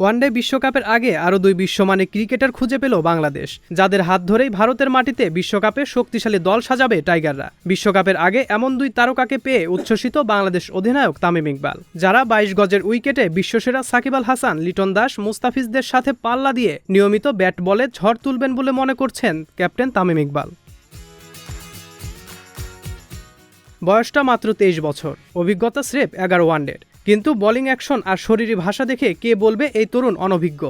One day বিশ্বকাপের আগে আরও দুই বিশ্বমানের ক্রিকেটার খুঁজে পেল বাংলাদেশ, যাদের হাত ধরেই ভারতের মাটিতে বিশ্বকাপে শক্তিশালী দল সাজাবে টাইগাররা। বিশ্বকাপের আগে এমন দুই তারকাকে পেয়ে উচ্ছ্বসিত বাংলাদেশ অধিনায়ক তামিম ইকবাল, যারা বাইশ গজের উইকেটে বিশ্বসেরা সাকিব আল হাসান, লিটন দাস, মুস্তাফিজদের সাথে পাল্লা দিয়ে নিয়মিত ব্যাট বলে ঝড় তুলবেন বলে মনে করছেন ক্যাপ্টেন তামিম ইকবাল। বয়সটা মাত্র তেইশ বছর, অভিজ্ঞতা স্রেফ এগারো ওয়ানডের। কিন্তু বোলিং অ্যাকশন আর শরীরী ভাষা দেখে কে বলবে এই তরুণ অনভিজ্ঞ?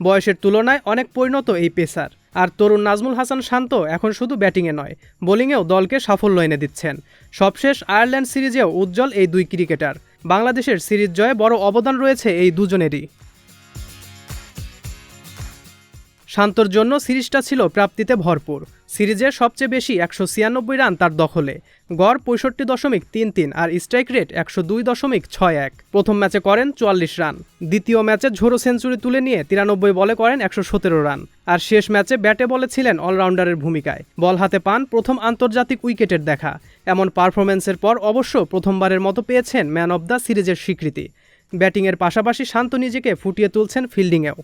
বয়সের তুলনায় অনেক পরিণত এই পেসার। আর তরুণ নাজমুল হাসান শান্ত এখন শুধু ব্যাটিংয়ে নয়, বোলিংয়েও দলকে সাফল্য এনে দিচ্ছেন। সবশেষ আয়ারল্যান্ড সিরিজেও উজ্জ্বল এই দুই ক্রিকেটার। বাংলাদেশের সিরিজ জয়ে বড় অবদান রয়েছে এই দুজনেরই। শান্তর জন্য সিরিজটা ছিল প্রাপ্তিতে ভরপুর। সিরিজের সবচেয়ে বেশি একশো ছিয়ানব্বই রান তার দখলে। গড় পঁয়ষট্টি দশমিক তিন তিন আর স্ট্রাইক রেট একশো দুই দশমিক ছয় এক। প্রথম ম্যাচে করেন চুয়াল্লিশ রান। দ্বিতীয় ম্যাচে ঝোড়ো সেঞ্চুরি তুলে নিয়ে তিরানব্বই বলে করেন একশো সতেরো রান। আর শেষ ম্যাচে ব্যাটে বলে ছিলেন অলরাউন্ডারের ভূমিকায়। বল হাতে পান প্রথম আন্তর্জাতিক উইকেটের দেখা। এমন পারফরম্যান্সের পর অবশ্য প্রথমবারের মতো পেয়েছেন ম্যান অব দ্য সিরিজের স্বীকৃতি। ব্যাটিংয়ের পাশাপাশি শান্ত নিজেকে ফুটিয়ে তুলছেন ফিল্ডিংয়েও।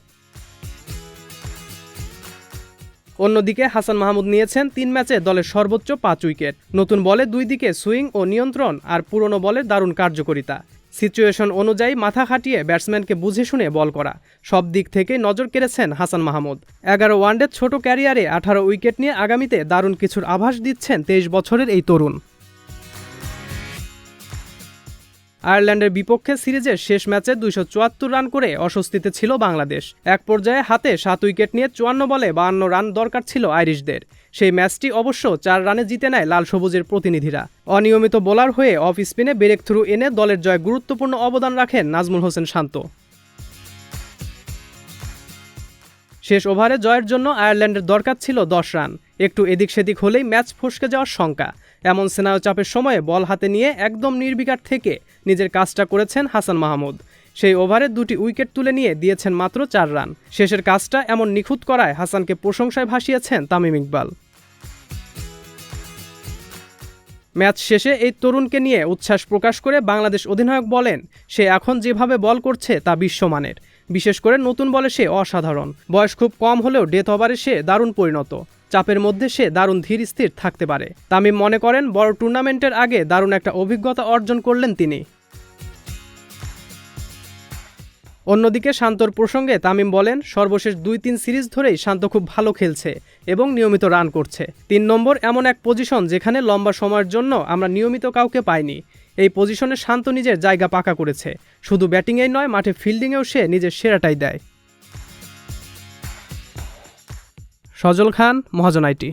অন্যদিকে হাসান মাহমুদ নিয়েছেন তিন ম্যাচে দলের সর্বোচ্চ পাঁচ উইকেট। নতুন বলে দুই দিকে সুইং ও নিয়ন্ত্রণ আর পুরনো বলে দারুণ কার্যকরিতা। সিচুয়েশন অনুযায়ী মাথা খাটিয়ে ব্যাটসম্যানকে বুঝে শুনে বল করা। সব দিক থেকে নজর কেড়েছেন হাসান মাহমুদ। এগারো ওয়ানডের ছোট ক্যারিয়ারে আঠারো উইকেট নিয়ে আগামীতে দারুণ কিছুর আভাস দিচ্ছেন তেইশ বছরের এই তরুণ। আয়ারল্যান্ডের বিপক্ষে সিরিজের শেষ ম্যাচে দুইশো চুয়াত্তর রান করে অস্বস্তিতে ছিল বাংলাদেশ। এক পর্যায়ে হাতে সাত উইকেট নিয়ে চুয়ান্ন বলে বাহান্ন রান দরকার ছিল আইরিশদের। সেই ম্যাচটি অবশ্য চার রানে জিতে নেয় লাল সবুজের প্রতিনিধিরা। অনিয়মিত বোলার হয়ে অফ স্পিনে ব্রেক থ্রু এনে দলের জয় গুরুত্বপূর্ণ অবদান রাখেন নাজমুল হোসেন শান্ত। শেষ ওভারে জয়ের জন্য আয়ারল্যান্ডের দরকার ছিল দশ রান। একটু এদিক সেদিক হলেই ম্যাচ ফসকে যাওয়ার শঙ্কা। এমন সেনায় চাপের সময়ে বল হাতে নিয়ে একদম নির্বিকার থেকে নিজের কাজটা করেছেন হাসান মাহমুদ। সেই ওভারে দুটি উইকেট তুলে নিয়ে দিয়েছেন মাত্র চার রান। শেষের কাজটা এমন নিখুঁত করায় হাসানকে প্রশংসায় ভাসিয়েছেন তামিম ইকবাল। ম্যাচ শেষে এই তরুণকে নিয়ে উচ্ছ্বাস প্রকাশ করে বাংলাদেশ অধিনায়ক বলেন, সে এখন যেভাবে বল করছে তা বিশ্বমানের। বিশেষ করে নতুন বলে সে অসাধারণ। বয়স খুব কম হলেও ডেথ ওভারে সে দারুণ পরিণত। চাপের মধ্যে সে দারুণ ধীর স্থির থাকতে পারে। তামিম মনে করেন, বড় টুর্নামেন্টের আগে দারুণ একটা অভিজ্ঞতা অর্জন করলেন তিনি। অন্যদিকে শান্তর প্রসঙ্গে তামিম বলেন, সর্বশেষ দুই তিন সিরিজ ধরেই শান্ত খুব ভালো খেলছে এবং নিয়মিত রান করছে। তিন নম্বর এমন এক পজিশন যেখানে লম্বা সময়ের জন্য আমরা নিয়মিত কাউকে পাইনি। এই পজিশনে শান্ত নিজের জায়গা পাকা করেছে। শুধু ব্যাটিংয়েই নয়, মাঠে ফিল্ডিংয়েও সে নিজের সেরাটাই দেয়। সজল খান মহাজন আইটি।